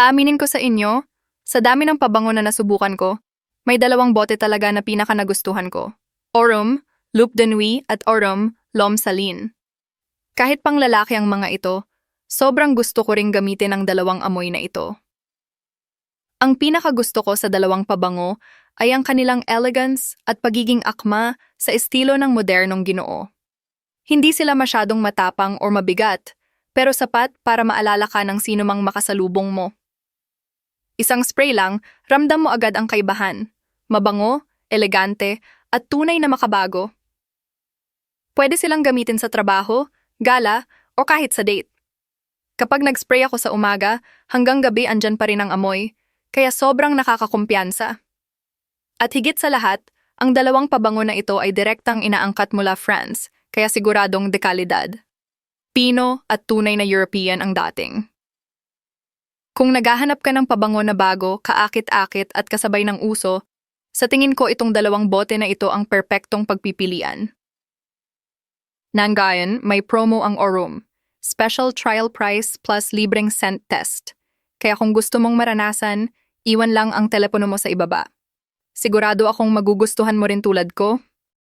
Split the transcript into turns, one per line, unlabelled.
Aaminin ko sa inyo, sa dami ng pabango na nasubukan ko, may dalawang bote talaga na pinaka nagustuhan ko. Orum, Loup de Nuit at Orum, Lom Salin. Kahit pang lalaki ang mga ito, sobrang gusto ko ring gamitin ang dalawang amoy na ito. Ang pinakagusto ko sa dalawang pabango ay ang kanilang elegance at pagiging akma sa estilo ng modernong ginoo. Hindi sila masyadong matapang o mabigat, pero sapat para maalala ka ng sino mang makasalubong mo. Isang spray lang, ramdam mo agad ang kaibahan. Mabango, elegante, at tunay na makabago. Pwede silang gamitin sa trabaho, gala, o kahit sa date. Kapag nag-spray ako sa umaga, hanggang gabi andyan pa rin ang amoy, kaya sobrang nakakakumpiyansa. At higit sa lahat, ang dalawang pabango na ito ay direktang inaangkat mula France, kaya siguradong dekalidad. Pino at tunay na European ang dating. Kung naghahanap ka ng pabango na bago, kaakit-akit at kasabay ng uso, sa tingin ko itong dalawang bote na ito ang perpektong pagpipilian. Nangayon, may promo ang Orum. Special trial price plus libreng scent test. Kaya kung gusto mong maranasan, iwan lang ang telepono mo sa ibaba. Sigurado akong magugustuhan mo rin tulad ko